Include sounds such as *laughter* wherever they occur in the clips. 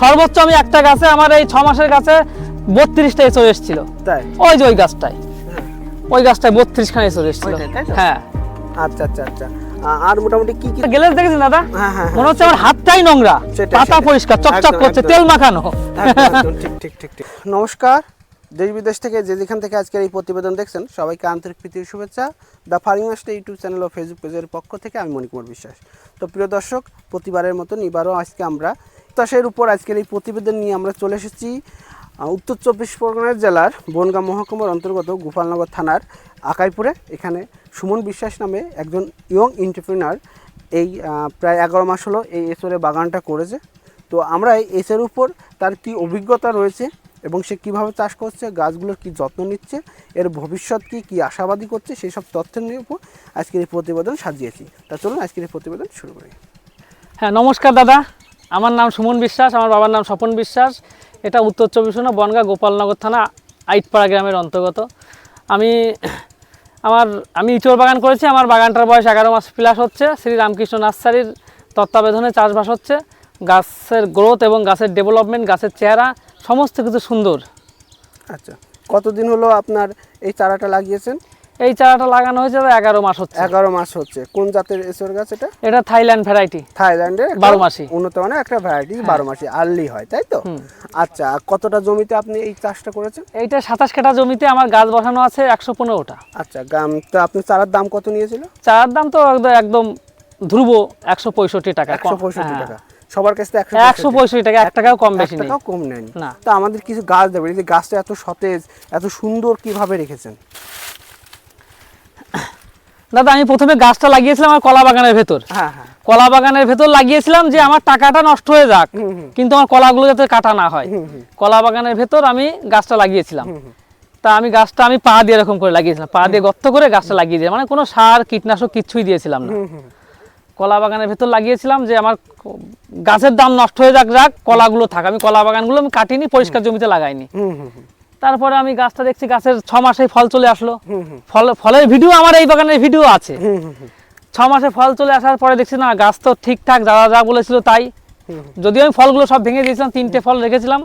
সর্বোচ্চ আমি একটা গাছে আমার এই ছ মাসের গাছে বত্রিশটা এসর এসেছিল। তাই? ওই যে ওই গাছটায় ওই গাছটায় বত্রিশ খানে এসর এসেছিল? হ্যাঁ। আচ্ছা আচ্ছা আচ্ছা। আর মোটামুটি কি কি গেলে দেখেছেন দাদা? হ্যাঁ হ্যাঁ মনে হচ্ছে আমার হাতটাই নোংরা। পাতা পরিষ্কার চকচক করছে তেল মাখানো। ঠিক ঠিক ঠিক ঠিক। নমস্কার। দেশ বিদেশ থেকে যে যেখান থেকে আজকের এই প্রতিবেদন দেখছেন সবাইকে আন্তরিক প্রীতির শুভেচ্ছা। The farming master YouTube channel O Facebook পেজের পক্ষ থেকে আমি মণিকুমার বিশ্বাস। তো প্রিয় দর্শক প্রতিবারের মতন এবারও আজকে আমরা চাষের উপর আজকের এই প্রতিবেদন নিয়ে আমরা চলে এসেছি উত্তর চব্বিশ পরগনা জেলার বনগাঁ মহকুমার অন্তর্গত গোপালনগর থানার আকাইপুরে। এখানে সুমন বিশ্বাস নামে একজন ইয়ং এন্টারপ্রিনার এই প্রায় এগারো মাস হলো এই এসরে বাগানটা করেছে। তো আমরা এই এসের উপর তার কি অভিজ্ঞতা রয়েছে এবং সে কীভাবে চাষ করছে গাছগুলোর কি যত্ন নিচ্ছে, এর ভবিষ্যৎ কি কি আশাবাদী করছে, সেই সব তথ্যের নিয়ে উপর আজকের এই প্রতিবেদন সাজিয়েছি। তা চলুন আজকের এই প্রতিবেদন শুরু করি। হ্যাঁ নমস্কার দাদা। আমার নাম সুমন বিশ্বাস, আমার বাবার নাম স্বপন বিশ্বাস। এটা উত্তর চব্বিশ পরগনা, বনগাঁ, গোপালনগর থানা, আইটপাড়া গ্রামের অন্তর্গত। আমি, আমার, আমি ইচোর বাগান করেছি, আমার বাগানটার বয়স এগারো মাস প্লাস হচ্ছে। শ্রী রামকৃষ্ণ নার্সারির তত্ত্বাবধানে চাষবাস হচ্ছে। গাছের গ্রোথ এবং গাছের ডেভেলপমেন্ট গাছের চেহারা, সমস্ত কিছু সুন্দর। আচ্ছা কতদিন হলো আপনার এই চারাটা লাগিয়েছেন? এই চারাটা লাগানো হয়েছে এগারো মাস হচ্ছে। এগারো মাস হচ্ছে। কোন জাতের এসর গাছ এটা? এটা থাইল্যান্ড ভ্যারাইটি। থাইল্যান্ডের একটা বারোমাসি। উন্নত মানের একটা ভ্যারাইটি বারো মাসি আর্লি হয় তাই তো? আচ্ছা কতটা জমিতে আপনি এই চাষটা করেছেন? এইটা সাতাশ কাঠা জমিতে আমার গাছ বসানো আছে একশো পনেরোটা। আচ্ছা গাম তো আপনি চারার দাম কত নিয়েছিল? চারার দাম তো একদম- ধ্রুব একশো পঁয়ষট্টি টাকা একশো পঁয়ষট্টি হ্যাঁ। টাকা। সবার কাছে একশো একশো পঁয়ষট্টি টাকা এক টাকাও কম বেশি টাকাও কম নেয়নি। না। তো আমাদের কিছু গাছ দেবে এই গাছটা এত সতেজ এত সুন্দর কীভাবে রেখেছেন? দাদা আমি প্রথমে গাছটা লাগিয়েছিলাম আমার কলা বাগানের ভেতর। হ্যাঁ হ্যাঁ। কলা বাগানের ভেতর লাগিয়েছিলাম যে আমার টাকাটা নষ্ট হয়ে যাক কিন্তু আমার কলাগুলো যাতে কাটা না হয়। কলা বাগানের ভেতর আমি গাছটা লাগিয়েছিলাম। তা আমি গাছটা আমি পা দিয়ে এরকম করে লাগিয়েছিলাম পা দিয়ে গর্ত করে গাছটা লাগিয়ে দিয়েছিলাম। মানে কোনো সার কীটনাশক কিচ্ছুই দিয়েছিলাম না। কলা বাগানের ভেতর লাগিয়েছিলাম যে আমার গাছের দাম নষ্ট হয়ে যাক যাক কলাগুলো থাক। আমি কলা বাগানগুলো আমি কাটিনি পরিষ্কার জমিতে লাগাইনি। তারপরে আমি গাছটা দেখছি গাছের ছ মাসে ফল চলে আসলো। ফল ফলের ভিডিও আমার এই বাগানের ভিডিও আছে। ছ মাসে ফল চলে আসার পরে দেখছি না গাছ তো ঠিকঠাক যা যা বলেছিল তাই। যদিও আমি ফলগুলো সব ভেঙে দিয়েছিলাম তিনটে ফল রেখেছিলাম।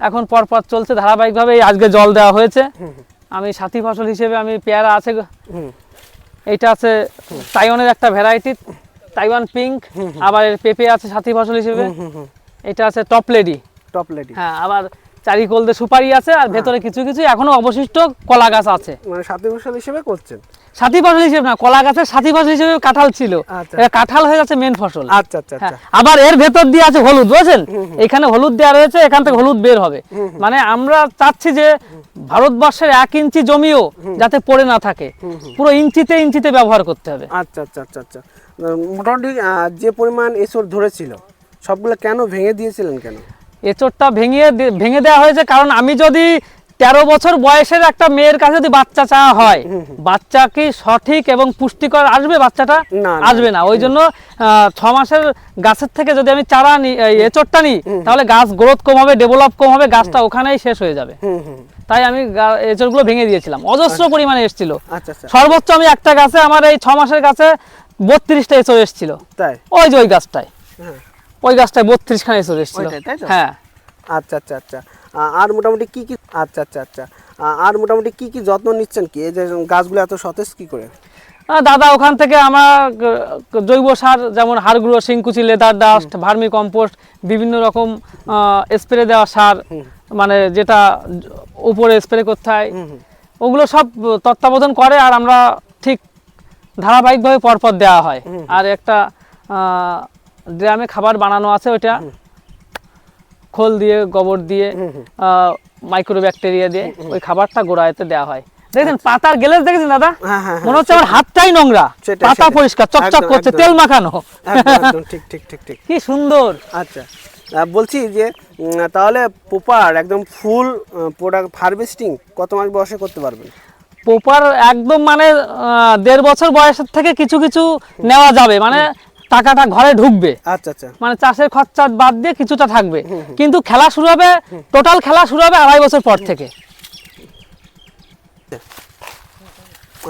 এখন পরপর চলছে ধারাবাহিকভাবে আজকে জল দেওয়া হয়েছে। আমি সাথী ফসল হিসেবে আমি পেয়ারা আছে। এইটা আছে তাইওয়ানের একটা ভ্যারাইটি তাইওয়ান পিঙ্ক আবার পেঁপে আছে সাথী ফসল হিসেবে। এটা আছে টপ লেডি টপ লেডি হ্যাঁ আবার চারিকোলদে সুপারি আছে আর ভেতরে কিছু কিছু এখনও অবশিষ্ট কলা গাছ আছে। মানে সাথী ফসল হিসেবে করছেন? সাথী ফসল হিসেবে না কলা গাছের সাথী ফসল হিসেবে কাঁঠাল ছিল। আচ্ছা। কাঁঠাল হয়ে যাচ্ছে মেন ফসল। আচ্ছা আচ্ছা হ্যাঁ, আচ্ছা আবার এর ভেতর দিয়ে আছে হলুদ বুঝছেন? এখানে হলুদ দেওয়া রয়েছে এখান থেকে হলুদ বের হবে। মানে আমরা চাচ্ছি যে ভারতবর্ষের এক ইঞ্চি জমিও যাতে পড়ে না থাকে। পুরো ইঞ্চিতে ইঞ্চিতে ব্যবহার করতে হবে। আচ্ছা আচ্ছা আচ্ছা আচ্ছা। মোটামুটি যে পরিমাণ এসর ধরেছিল সবগুলো কেন ভেঙে দিয়েছিলেন কেন? এচোরটা ভেঙে ভেঙে দেওয়া হয়েছে। কারণ আমি যদি তেরো বছর বয়সের একটা মেয়ের কাছে যদি বাচ্চা চাওয়া হয় বাচ্চা কি সঠিক এবং পুষ্টিকর আসবে বাচ্চাটা। আসবে না। ওই জন্য ছ মাসের গাছের থেকে যদি আমি চারা নিই এচোরটা নিই তাহলে গাছ গ্রোথ কম হবে ডেভেলপ কম হবে গাছটা ওখানেই শেষ হয়ে যাবে। তাই আমি এঁচড়গুলো ভেঙে দিয়েছিলাম। অজস্র পরিমাণে এসেছিল। আচ্ছা আচ্ছা। সর্বোচ্চ আমি একটা গাছে আমার এই ছ মাসের গাছে বত্রিশটা এঁচড় এসেছিল। তাই? ওই যে ওই গাছটায়। হ্যাঁ। ওই গাছটায় বত্রিশ খানে এঁচড় এসেছিল? হ্যাঁ। আচ্ছা আচ্ছা আচ্ছা। আর মোটামুটি কি কি আচ্ছা আচ্ছা আচ্ছা। আর মোটামুটি কি কি যত্ন নিচ্ছেন কি? এই যে গাছগুলো এত সতেজ কি করে? দাদা ওখান থেকে আমার জৈব সার যেমন হাড়গুঁড়ো শিংকুচি লেদার ডাস্ট ভার্মি কম্পোস্ট বিভিন্ন রকম স্প্রে দেওয়া সার মানে যেটা উপরে স্প্রে করতে হয়। ওগুলো সব তত্ত্বাবধান করে আর আমরা ঠিক ধারাবাহিকভাবে পরপর দেওয়া হয়। আর একটা ড্রামে খাবার বানানো আছে ওইটা। খোল দিয়ে গোবর দিয়ে মাইক্রো ব্যাকটেরিয়া দিয়ে ওই খাবারটা গোড়ায়তে দেওয়া হয়। দেখেছেন পাতার গেলেস দেখেছেন দাদা? হ্যাঁ হ্যাঁ মনে হচ্ছে আমার হাতটাই নোংরা। পাতা পরিষ্কার চকচক করছে তেল মাখানো। ঠিক ঠিক ঠিক ঠিক। কি সুন্দর। আচ্ছা। বলছি যে তাহলে পোপার একদম ফুল প্রোডাক্ট হারভেস্টিং কত মাস বয়সে করতে পারবেন? পোপার একদম মানে দেড় বছর বয়সের থেকে কিছু কিছু নেওয়া যাবে। মানে টাকাটা ঘরে ঢুকবে। আচ্ছা আচ্ছা। মানে চাষের খরচা বাদ দিয়ে কিছুটা থাকবে। কিন্তু খেলা শুরু হবে টোটাল খেলা শুরু হবে আড়াই বছর পর থেকে।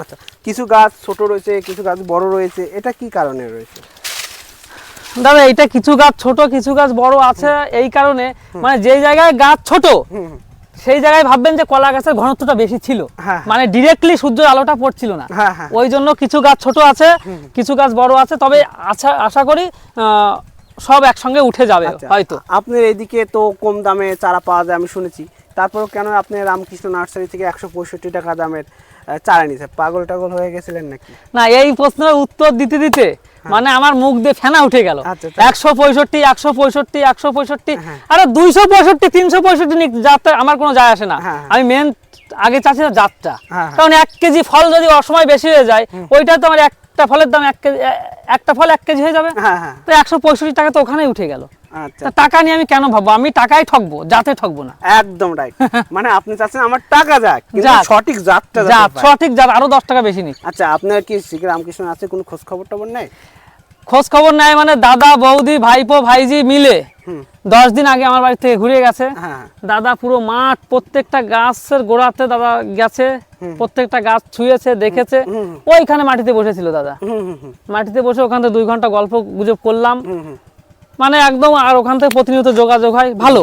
আচ্ছা কিছু গাছ ছোট রয়েছে কিছু গাছ বড় রয়েছে এটা কি কারণে রয়েছে? দাদা এটা কিছু গাছ ছোট কিছু গাছ বড় আছে এই কারণে মানে যেই জায়গায় গাছ ছোট। সেই জায়গায় ভাববেন যে কলা গাছের ঘনত্বটা বেশি ছিল। হ্যাঁ। মানে ডিরেক্টলি সূর্যের আলোটা পড়ছিল না। হ্যাঁ, হ্যাঁ। ওই জন্য কিছু গাছ ছোট আছে কিছু গাছ বড় আছে তবে আশা আশা করি সব একসঙ্গে উঠে যাবে আচ্ছা, হয়তো। আপনার এইদিকে তো কম দামে চারা পাওয়া যায় আমি শুনেছি। তারপরেও কেন আপনি রামকৃষ্ণ নার্সারি থেকে একশো পঁয়ষট্টি টাকা দামের চারা নিছে পাগল টাগল হয়ে গেছিলেন নাকি? না এই প্রশ্নের উত্তর দিতে দিতে মানে আমার মুখ দিয়ে ফেনা উঠে গেল আচ্ছা, আচ্ছা। একশো পঁয়ষট্টি একশো পঁয়ষট্টি একশো পঁয়ষট্টি হ্যাঁ। আরে দুইশো পঁয়ষট্টি তিনশো পঁয়ষট্টি যাত্রা যাতে আমার কোনো যায় আসে না হ্যাঁ, হ্যাঁ। আমি মেন আগে চাচ্ছি হ্যাঁ, হ্যাঁ। কারণ এক কেজি ফল যদি অসময় বেশি হয়ে যায় ওইটা তো আমার একটা ফলের দাম এক কেজি একটা ফল এক কেজি হয়ে যাবে। হ্যাঁ হ্যাঁ। তো একশো পঁয়ষট্টি টাকা তো ওখানেই উঠে গেল। আচ্ছা। টাকা নিয়ে আমি কেন ভাববো? আমি টাকাই ঠকবো যাতে ঠকবো না। একদম রাইট *laughs* মানে আপনি চাচ্ছেন আমার টাকা যাক। সঠিক জাতটা। সঠিক জাত আরও দশ টাকা বেশি নি আচ্ছা আপনার কি শ্রী রামকৃষ্ণ আছে কোনো খোঁজ খবর টবর নেই? খোঁজ খবর নেয় মানে দাদা বৌদি ভাইপো ভাইজি মিলে দশ দিন আগে আমার বাড়ি থেকে ঘুরে গেছে। হ্যাঁ। দাদা পুরো মাঠ প্রত্যেকটা গাছের গোড়াতে দাদা গেছে প্রত্যেকটা গাছ ছুঁয়েছে দেখেছে। ওইখানে মাটিতে বসেছিল দাদা। মাটিতে বসে ওখান থেকে দুই ঘণ্টা গল্প গুজব করলাম। মানে একদম আর ওখান থেকে প্রতিনিয়ত যোগাযোগ হয়। ভালো।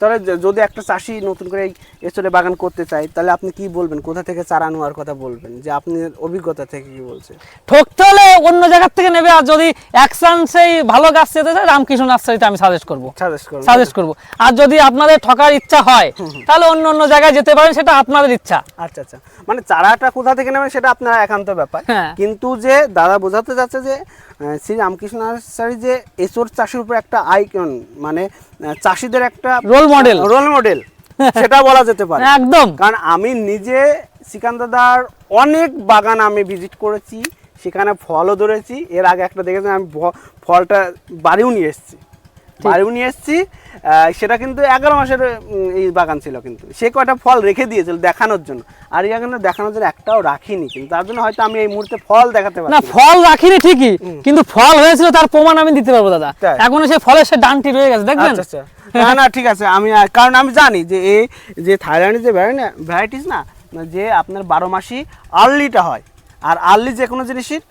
তাহলে যদি একটা চাষি নতুন করে এই এসরে বাগান করতে চায় তাহলে আপনি কি বলবেন? কোথা থেকে চারা নেওয়ার কথা বলবেন? যে আপনি অভিজ্ঞতা থেকে কি বলছেন? ঠকতে হলে অন্য জায়গার থেকে নেবে আর যদি অ্যাকশন সেই ভালো গাছ যেতে চায় রামকৃষ্ণ নার্সারিতে আমি সাজেস্ট করব। সাজেস্ট করব সাজেস্ট করব। আর যদি আপনাদের ঠকার ইচ্ছা হয় তাহলে অন্য অন্য জায়গায় যেতে পারেন সেটা আপনাদের ইচ্ছা। আচ্ছা আচ্ছা। মানে চারাটা কোথা থেকে নেবেন সেটা আপনার একান্ত ব্যাপার। হ্যাঁ। কিন্তু যে দাদা বোঝাতে যাচ্ছে যে শ্রী রামকৃষ্ণ নার্সারি যে এসোর চাষের উপর একটা আইকন মানে চাষিদের একটা রোল মডেল রোল মডেল সেটা বলা যেতে পারে। একদম। কারণ আমি নিজে শ্রীকান্তদার অনেক বাগান আমি ভিজিট করেছি সেখানে ফলও ধরেছি। এর আগে একটা দেখেছি আমি ফলটা বাড়িও নিয়ে এসেছি। বাড়িও নিয়ে এসেছি সেটা কিন্তু এগারো মাসের এই বাগান ছিল কিন্তু। সে কয়টা ফল রেখে দিয়েছিল দেখানোর জন্য। আর এখানে দেখানোর জন্য একটাও রাখিনি কিন্তু তার জন্য হয়তো আমি এই মুহূর্তে ফল দেখাতে না পারছি না। ফল রাখিনি ঠিকই কিন্তু ফল হয়েছিল তার প্রমাণ আমি দিতে পারব দাদা? এখনও সে ফলের সে ডানটি রয়ে গেছে দেখবেন? আচ্ছা আচ্ছা। না না ঠিক আছে আমি কারণ আমি জানি যে এই যে থাইল্যান্ডের যে ভ্যারাইটিস না যে আপনার বারো মাসি আর্লিটা হয়। আর আর্লি যে কোনো জিনিসের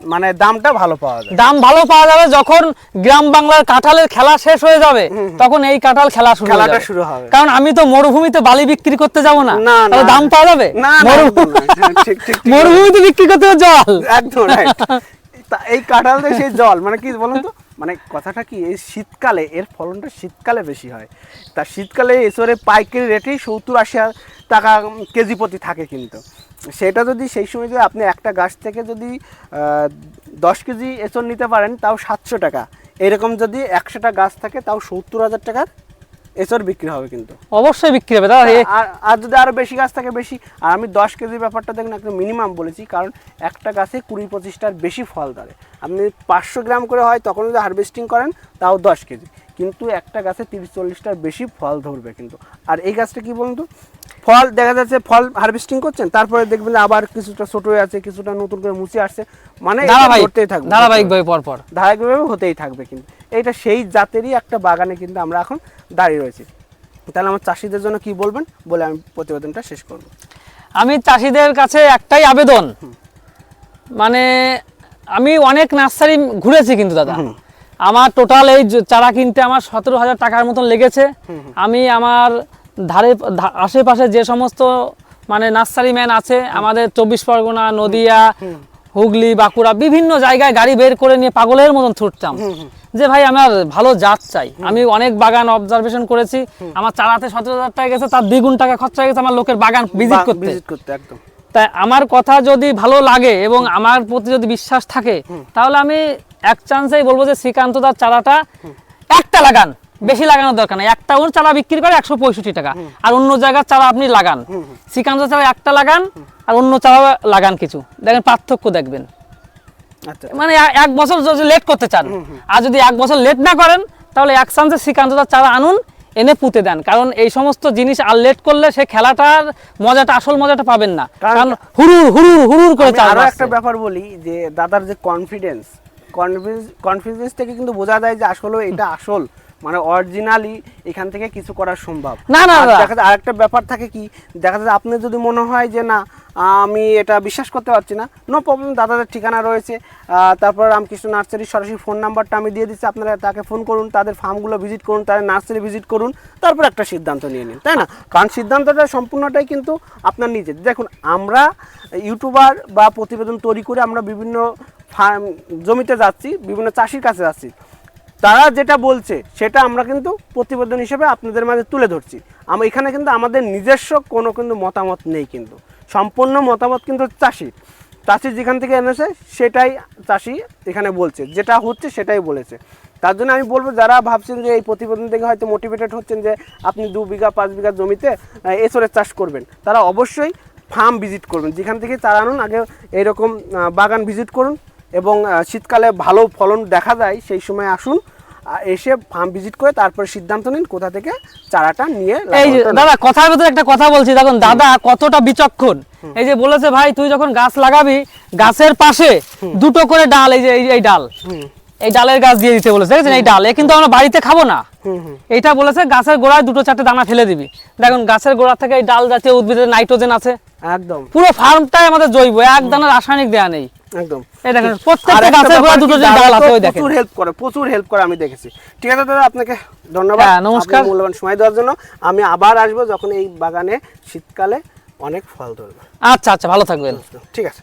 মানে দামটা ভালো পাওয়া যায়। দাম ভালো পাওয়া যাবে যখন গ্রাম বাংলার কাঁঠালের খেলা শেষ হয়ে যাবে তখন এই কাঁঠাল খেলা শুরু খেলাটা শুরু হবে। কারণ আমি তো মরুভূমিতে বালি বিক্রি করতে যাব না। তাহলে দাম পাওয়া যাবে। মরুভূমিতে বিক্রি করতে জল। একদম *laughs* এই কাঁঠাল সেই জল মানে কি বলুন তো? মানে কথাটা কি এই শীতকালে এর ফলনটা শীতকালে বেশি হয়। তা শীতকালে এসরে পাইকারি রেটেই সত্তর আশি হাজার টাকা কেজি প্রতি থাকে কিন্তু। সেটা যদি সেই সময় যদি আপনি একটা গাছ থেকে যদি দশ কেজি এসর নিতে পারেন তাও সাতশো টাকা। এরকম যদি একশোটা গাছ থাকে তাও সত্তর হাজার টাকার এসর বিক্রি হবে কিন্তু। অবশ্যই বিক্রি হবে। দাদা আর আর যদি আরও বেশি গাছ থাকে বেশি আর আমি দশ কেজির ব্যাপারটা দেখুন একটা মিনিমাম বলেছি কারণ একটা গাছে কুড়ি পঁচিশটার বেশি ফল ধরে। আপনি পাঁচশো গ্রাম করে হয় তখন যদি হারভেস্টিং করেন তাও দশ কেজি। কিন্তু একটা গাছে তিরিশ চল্লিশটার বেশি ফল ধরবে কিন্তু। আর এই গাছটা কি বলুন তো? ফল দেখা যাচ্ছে ফল হারভেস্টিং করছেন তারপরে দেখবেন আবার কিছুটা ছোট হয়ে আছে কিছুটা নতুন করে মুছে আসছে। মানে ধরতেই থাকবে ধারাবাহিক ভাবে পর পর। ধারাবাহিকভাবে হতেই থাকবে কিন্তু। এইটা সেই জাতেরই একটা বাগানে কিন্তু আমরা এখন দাঁড়িয়ে রয়েছি। তাহলে আমার চাষিদের জন্য কি বলবেন? বলে আমি প্রতিবেদনটা শেষ করব। আমি চাষিদের কাছে একটাই আবেদন। মানে আমি অনেক নার্সারি ঘুরেছি কিন্তু দাদা। আমার টোটাল এই চারা কিনতে আমার সতেরো হাজার টাকার মতন লেগেছে। আমি আমার ধারে আশেপাশে যে সমস্ত মানে নার্সারি ম্যান আছে আমাদের চব্বিশ পরগনা নদিয়া হুগলি বাঁকুড়া বিভিন্ন জায়গায় গাড়ি বের করে নিয়ে পাগলের মতন ছুটতাম। যে ভাই আমার ভালো জাত চাই। আমি অনেক বাগান অবজারভেশন করেছি। আমার চারাতে সতেরো হাজার টাকা গেছে তার দ্বিগুণ টাকা খরচা হয়ে গেছে আমার লোকের বাগান ভিজিট করতে। ভিজিট করতে একদম। তাই আমার কথা যদি ভালো লাগে এবং আমার প্রতি যদি বিশ্বাস থাকে তাহলে আমি এক চান্সেই বলব যে শ্রীকান্ত দার চারাটা একটা লাগান বেশি লাগানোর দরকার নেই। একটা ওর চারা বিক্রি করে একশো পঁয়ষট্টি টাকা আর অন্য জায়গার চারা আপনি লাগান। শ্রীকান্ত চারা একটা লাগান আর অন্য চারা লাগান কিছু। দেখেন পার্থক্য দেখবেন। আচ্ছা। মানে এক বছর যদি লেট করতে চান আর যদি এক বছর লেট না করেন তাহলে এক চান্সে শ্রীকান্ত দার চারা আনুন এনে পুঁতে দেন। কারণ এই সমস্ত জিনিস আর লেট করলে সে খেলাটার মজাটা আসল মজাটা পাবেন না। কারণ- হুড়ুর হুড়ুর হুরুর হুরুর করে আরও একটা ব্যাপার বলি যে দাদার যে কনফিডেন্স কনফিডেন্স কনফিডেন্স থেকে কিন্তু বোঝা যায় যে আসলে এটা আসল। মানে অরিজিনালি এখান থেকে কিছু করা সম্ভব। না, না, দেখা যায় আরেকটা ব্যাপার থাকে কি দেখা যায় আপনি যদি মনে হয় যে না আমি এটা বিশ্বাস করতে পারছি না নো প্রবলেম দাদাদের ঠিকানা রয়েছে। তারপর রামকৃষ্ণ নার্সারি সরাসরি ফোন নাম্বারটা আমি দিয়ে দিচ্ছি আপনারা তাকে ফোন করুন তাদের ফার্মগুলো ভিজিট করুন তাদের নার্সারি ভিজিট করুন তারপর একটা সিদ্ধান্ত নিয়ে নিন তাই না? কারণ সিদ্ধান্তটা সম্পূর্ণটাই কিন্তু আপনার নিজের। দেখুন আমরা ইউটিউবার বা প্রতিবেদন তৈরি করে আমরা বিভিন্ন ফার্ম জমিতে যাচ্ছি বিভিন্ন চাষির কাছে যাচ্ছি। তারা যেটা বলছে, সেটা আমরা কিন্তু প্রতিবেদন হিসেবে আপনাদের মাঝে তুলে ধরছি। আমরা এখানে কিন্তু আমাদের নিজস্ব কোনো কিন্তু মতামত নেই কিন্তু। সম্পূর্ণ মতামত কিন্তু চাষি। চাষি যেখান থেকে এনেছে, সেটাই চাষি এখানে বলছে। যেটা হচ্ছে, সেটাই বলেছে। তার জন্য আমি বলব, যারা ভাবছেন যে এই প্রতিবেদন থেকে হয়তো মোটিভেটেড হচ্ছেন যে আপনি দু বিঘা, পাঁচ বিঘা জমিতে এসরের চাষ করবেন, তারা অবশ্যই ফার্ম ভিজিট করবেন। যেখান থেকে চারা আনুন, আগে এরকম বাগান ভিজিট করুন এবং শীতকালে ভালো ফলন দেখা যায়, সেই সময় আসুন এসে ফার্ম ভিজিট করে তারপরে সিদ্ধান্ত নিন কোথা থেকে চারাটা নিয়ে এই দাদা কথার ভিতরে একটা কথা বলছি। দেখুন দাদা কতটা বিচক্ষণ। এই যে বলেছে ভাই তুই যখন গাছ লাগাবি গাছের পাশে দুটো করে ডাল এই যে এই- ডাল। এই ডালের গাছ দিয়ে দিতে বলেছে দেখেছেন? এই ডাল কিন্তু আমরা বাড়িতে খাব না। এইটা বলেছে গাছের গোড়ায় দুটো চারটে দানা ফেলে দিবি। দেখুন গাছের গোড়া থেকে এই ডাল জাতীয় উদ্ভিদের নাইট্রোজেন আছে। একদম। পুরো ফার্মটাই আমাদের জৈব এক দানা রাসায়নিক দেয়া নেই। একদম। এই দেখেন প্রত্যেকটা একটা গোড়া দুটো যে ডাল আছে ওই দেখেন। প্রচুর হেল্প করে প্রচুর হেল্প করে আমি দেখেছি। ঠিক আছে দাদা আপনাকে ধন্যবাদ। হ্যাঁ, নমস্কার। মূল্যবান সময় দেওয়ার জন্য। আমি আবার আসব যখন এই বাগানে শীতকালে অনেক ফল ধরবে। আচ্ছা আচ্ছা ভালো থাকবেন। ঠিক আছে।